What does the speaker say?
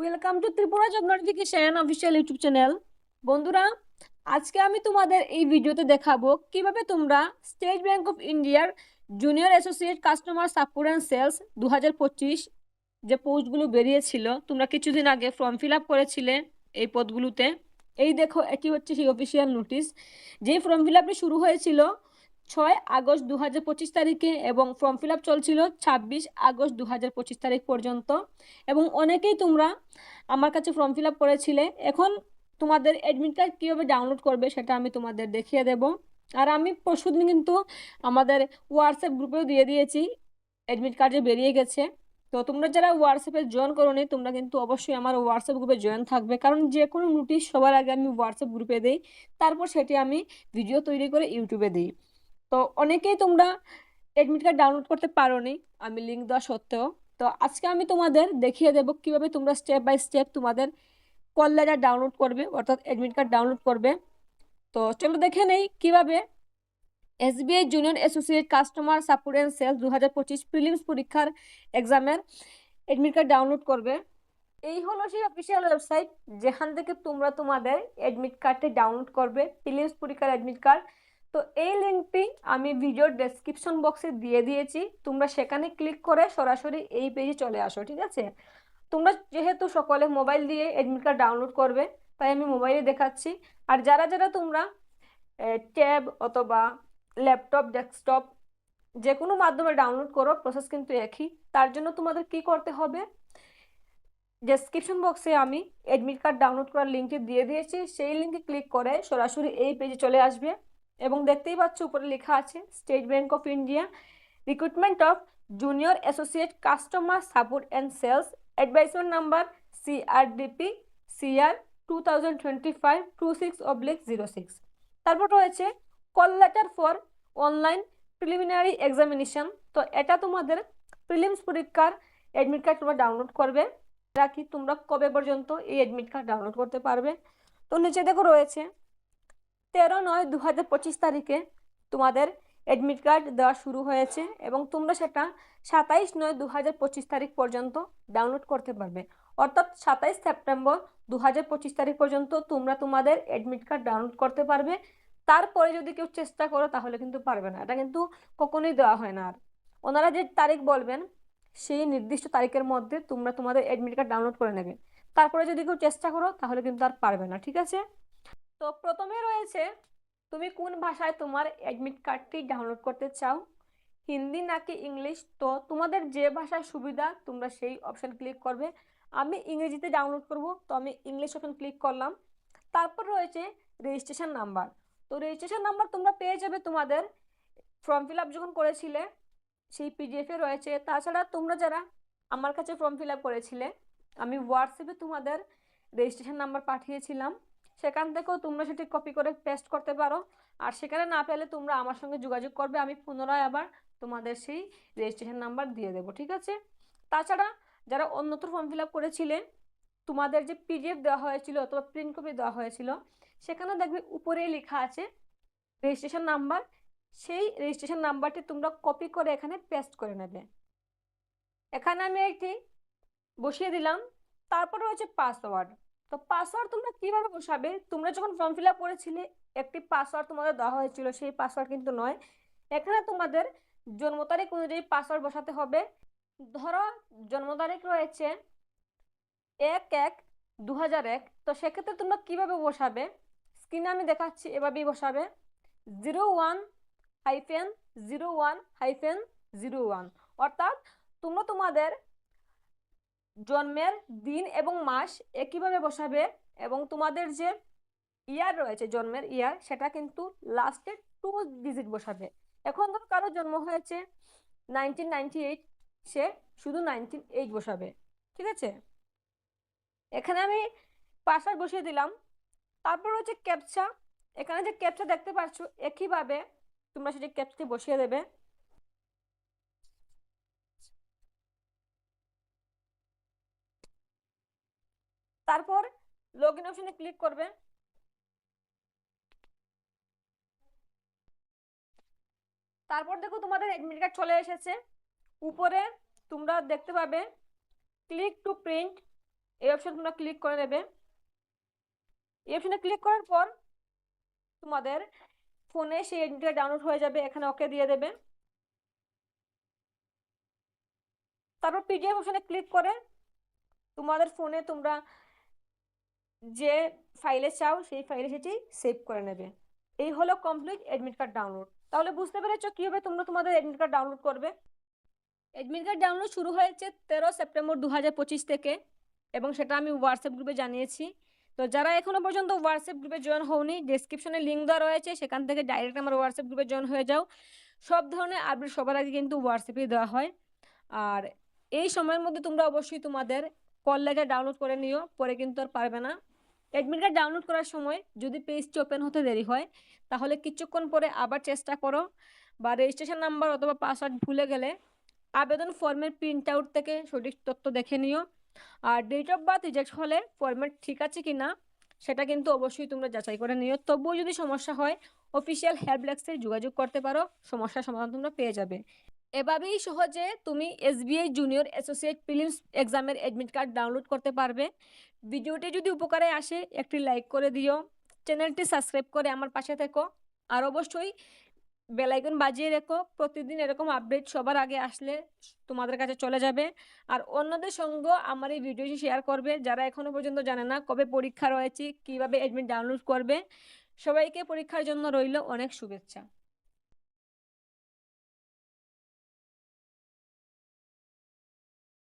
Welcome to Tripura job notification official YouTube channel বন্ধুরা, আজকে আমি তোমাদের এই ভিডিওতে দেখাবো কীভাবে তোমরা স্টেট ব্যাংক অফ ইন্ডিয়ার junior associate customer support and sales দু হাজার পঁচিশ যে পোস্টগুলো বেরিয়েছিল, তোমরা কিছুদিন আগে ফর্ম ফিল আপ করেছিলে এই পদগুলোতে। এই দেখো, এটি হচ্ছে সেই অফিসিয়াল নোটিশ যেই ফর্ম ফিল আপটি শুরু হয়েছিল ছয় আগস্ট দু হাজার পঁচিশ তারিখে এবং ফর্ম ফিল আপ চলছিল ছাব্বিশ আগস্ট দু হাজার পঁচিশ তারিখ পর্যন্ত। এবং অনেকেই তোমরা আমার কাছে ফর্ম ফিল আপ করেছিলে। এখন তোমাদের অ্যাডমিট কার্ড কীভাবে ডাউনলোড করবে সেটা আমি তোমাদের দেখিয়ে দেব। আর আমি পরশুদিন কিন্তু আমাদের হোয়াটসঅ্যাপ গ্রুপেও দিয়ে দিয়েছি। অ্যাডমিট কার্ড যে বেরিয়ে গেছে। তো তোমরা যারা হোয়াটসঅ্যাপে জয়েন করোনি, তোমরা কিন্তু অবশ্যই আমার হোয়াটসঅ্যাপ গ্রুপে জয়েন থাকবে। কারণ যে কোনো নোটিশ সবার আগে আমি হোয়াটসঅ্যাপ গ্রুপে দিই। তারপর সেটি আমি ভিডিও তৈরি করে ইউটিউবে দিই। তো অনেকেই তোমরা অ্যাডমিট কার্ড ডাউনলোড করতে পারোনি, আমি লিঙ্ক দেওয়া সত্ত্বেও। তো আজকে আমি তোমাদের দেখিয়ে দেবো কীভাবে তোমরা স্টেপ বাই স্টেপ তোমাদের কল লেটার ডাউনলোড করবে, অর্থাৎ অ্যাডমিট কার্ড ডাউনলোড করবে। তো চলো দেখে নেই কীভাবে SBI junior associate customer support and sales দু হাজার পঁচিশ প্রিলিমস পরীক্ষার এক্সামের অ্যাডমিট কার্ড ডাউনলোড করবে। এই হলো সেই অফিসিয়াল ওয়েবসাইট যেখান থেকে তোমরা তোমাদের অ্যাডমিট কার্ডটি ডাউনলোড করবে প্রিলিমস পরীক্ষার অ্যাডমিট কার্ড তো এই লিঙ্কটি আমি ভিডিওর ডেসক্রিপশন বক্সে দিয়ে দিয়েছি। তোমরা সেখানে ক্লিক করে সরাসরি এই পেজে চলে আসো, ঠিক আছে? তোমরা যেহেতু সকলে মোবাইল দিয়ে অ্যাডমিট কার্ড ডাউনলোড করবে, তাই আমি মোবাইলে দেখাচ্ছি। আর যারা যারা তোমরা ট্যাব অথবা ল্যাপটপ ডেস্কটপ যে কোনো মাধ্যমে ডাউনলোড করো প্রসেস কিন্তু একই। তার জন্য তোমাদের কি করতে হবে? ডেসক্রিপশন বক্সে আমি অ্যাডমিট কার্ড ডাউনলোড করার লিঙ্কটি দিয়ে দিয়েছি। সেই লিঙ্কে ক্লিক করে সরাসরি এই পেজে চলে আসবে। এবং দেখতেই পাচ্ছ উপরে লেখা আছে state bank of India recruitment of junior associate customer support and sales advisor number CRDP CR two thousand twenty five two six zero six তারপর রয়েছে call letter for online preliminary examination তো এটা তোমাদের প্রিলিমস পরীক্ষার admit card তোমরা download করবে। রাখি তোমরা কবে পর্যন্ত এই অ্যাডমিট কার্ড ডাউনলোড করতে পারবে? তো নিচে দেখো রয়েছে তেরো নয় দু হাজার পঁচিশ তারিখে তোমাদের অ্যাডমিট কার্ড দেওয়া শুরু হয়েছে এবং তোমরা সেটা সাতাইশ নয় দু হাজার পঁচিশ তারিখ পর্যন্ত ডাউনলোড করতে পারবে। অর্থাৎ সাতাইশ সেপ্টেম্বর দু হাজার পঁচিশ তারিখ পর্যন্ত তোমরা তোমাদের অ্যাডমিট কার্ড ডাউনলোড করতে পারবে। তারপরে যদি কেউ চেষ্টা করো, তাহলে কিন্তু পারবে না। এটা কিন্তু কখনোই দেওয়া হয় না। আর ওনারা যে তারিখ বলবেন, সেই নির্দিষ্ট তারিখের মধ্যে তোমরা তোমাদের অ্যাডমিট কার্ড ডাউনলোড করে নেবে। তারপরে যদি কেউ চেষ্টা করো, তাহলে কিন্তু আর পারবে না। ঠিক আছে? তো প্রথমে রয়েছে, তুমি কোন ভাষায় তোমার অ্যাডমিট কার্ডটি ডাউনলোড করতে চাও? হিন্দি নাকি ইংলিশ? তো তোমাদের যে ভাষায় সুবিধা, তোমরা সেই অপশান ক্লিক করবে। আমি ইংরেজিতে ডাউনলোড করব, তো আমি ইংলিশ অপশান ক্লিক করলাম। তারপর রয়েছে রেজিস্ট্রেশন নাম্বার তো রেজিস্ট্রেশন নাম্বার তোমরা পেয়ে যাবে তোমাদের ফর্ম ফিল আপ যখন করেছিলে, সেই পিডিএফে রয়েছে। তাছাড়া তোমরা যারা আমার কাছে ফর্ম ফিল আপ করেছিলে, আমি হোয়াটসঅ্যাপে তোমাদের রেজিস্ট্রেশন নাম্বার পাঠিয়েছিলাম। সেখান থেকেও তোমরা সেটি কপি করে পেস্ট করতে পারো। আর সেখানে না পেলে তোমরা আমার সঙ্গে যোগাযোগ করবে, আমি পুনরায় আবার তোমাদের সেই রেজিস্ট্রেশন নাম্বার দিয়ে দেবো, ঠিক আছে? তাছাড়া যারা অন্যত্র ফর্ম ফিল আপ করেছিলে তোমাদের যে পিডিএফ দেওয়া হয়েছিল অথবা প্রিন্ট কপি দেওয়া হয়েছিল, সেখানে দেখবে উপরেই লেখা আছে রেজিস্ট্রেশন নাম্বার সেই রেজিস্ট্রেশন নাম্বারটি তোমরা কপি করে এখানে পেস্ট করে নেবে। এখানে আমি একটি বসিয়ে দিলাম, তারপর রয়েছে পাসওয়ার্ড তো পাসওয়ার্ড তোমরা কীভাবে বসাবে? তোমরা যখন ফর্ম ফিল আপ করেছিলে, একটি পাসওয়ার্ড তোমাদের দেওয়া হয়েছিল, সেই পাসওয়ার্ড কিন্তু নয়। এখানে তোমাদের জন্ম তারিখ অনুযায়ী পাসওয়ার্ড বসাতে হবে। ধরো জন্ম তারিখ রয়েছে এক এক দু এক। তো সেক্ষেত্রে তোমরা কীভাবে বসাবে? স্ক্রিনে আমি দেখাচ্ছি, এভাবেই বসাবে। Zero one hyphen zero one hyphen zero one অর্থাৎ তোমরা তোমাদের জন্মের দিন এবং মাস একইভাবে বসাবে এবং তোমাদের যে ইয়ার রয়েছে, জন্মের ইয়ার সেটা কিন্তু লাস্টে টু ডিজিট বসাবে। এখন ধরো কারও জন্ম হয়েছে নাইনটিন নাইনটি এইট সে শুধু নাইনটিন এইট বসাবে, ঠিক আছে? এখানে আমি পাসওয়ার্ড বসিয়ে দিলাম। তারপর হচ্ছে ক্যাপচা এখানে যে ক্যাপচা দেখতে পাচ্ছ, একইভাবে তোমরা সেটি ক্যাপচাটি বসিয়ে দেবে। তারপর লগ ইন অপশনে ক্লিক করবে তারপর দেখো তোমাদের অ্যাডমিট কার্ড চলে এসেছে। উপরে তোমরা দেখতে পাবে ক্লিক টু প্রিন্ট এই অপশন তোমরা ক্লিক করে নেবে। এই অপশনে ক্লিক করার পর তোমাদের ফোনে সেই এডমিট কার্ড ডাউনলোড হয়ে যাবে, এখানে ওকে দিয়ে দেবে। তারপর পিডিএফ অপশনে ক্লিক করে তোমাদের ফোনে তোমরা যে ফাইলে চাও, সেই ফাইলে সেটি সেভ করে নেবে। এই হলো কমপ্লিট অ্যাডমিট কার্ড ডাউনলোড তাহলে বুঝতে পেরেছ কীভাবে তোমরা তোমাদের অ্যাডমিট কার্ড ডাউনলোড করবে? অ্যাডমিট কার্ড ডাউনলোড শুরু হয়েছে তেরো সেপ্টেম্বর দু পঁচিশ থেকে, এবং সেটা আমি হোয়াটসঅ্যাপ গ্রুপে জানিয়েছি। তো যারা এখনও পর্যন্ত হোয়াটসঅ্যাপ গ্রুপে জয়েন হওনি ডিসক্রিপশনে লিঙ্ক দেওয়া রয়েছে, সেখান থেকে ডাইরেক্ট আমার হোয়াটসঅ্যাপ গ্রুপে জয়েন হয়ে যাও। সব ধরনের আপডেট সবার আগে কিন্তু হোয়াটসঅ্যাপেই দেওয়া হয়। আর এই সময়ের মধ্যে তোমরা অবশ্যই তোমাদের কল লেটার ডাউনলোড করে নিও, পরে কিন্তু আর পারবে না। অ্যাডমিট কার্ড ডাউনলোড করার সময় যদি পেজটি ওপেন হতে দেরি হয়, তাহলে কিছুক্ষণ পরে আবার চেষ্টা করো বা রেজিস্ট্রেশন নাম্বার অথবা পাসওয়ার্ড ভুলে গেলে আবেদন ফর্মের প্রিন্ট আউট থেকে সঠিক তথ্য দেখে নিও। আর ডেট অফ বার্থ রিজেক্ট হলে ফর্মেট ঠিক আছে কি না, সেটা কিন্তু অবশ্যই তোমরা যাচাই করে নিও। তবুও যদি সমস্যা হয় অফিসিয়াল হেল্প ডেস্কে যোগাযোগ করতে পারো, সমস্যার সমাধান তোমরা পেয়ে যাবে। এভাবেই সহজে তুমি এসবিআই জুনিয়র অ্যাসোসিয়েট প্রিলিমস এক্সামের অ্যাডমিট কার্ড ডাউনলোড করতে পারবে। ভিডিওটি যদি উপকারে আসে, একটি লাইক করে দিও। চ্যানেলটি সাবস্ক্রাইব করে আমার পাশে থেকো। আর অবশ্যই বেলাইকন বাজিয়ে রেখো। প্রতিদিন এরকম আপডেট সবার আগে আসলে তোমাদের কাছে চলে যাবে। আর অন্যদের সঙ্গেও আমার এই ভিডিওটি শেয়ার করবে। যারা এখনও পর্যন্ত জানে না কবে পরীক্ষা রয়েছে, কীভাবে অ্যাডমিট ডাউনলোড করবে, সবাইকে পরীক্ষার জন্য রইল অনেক শুভেচ্ছা।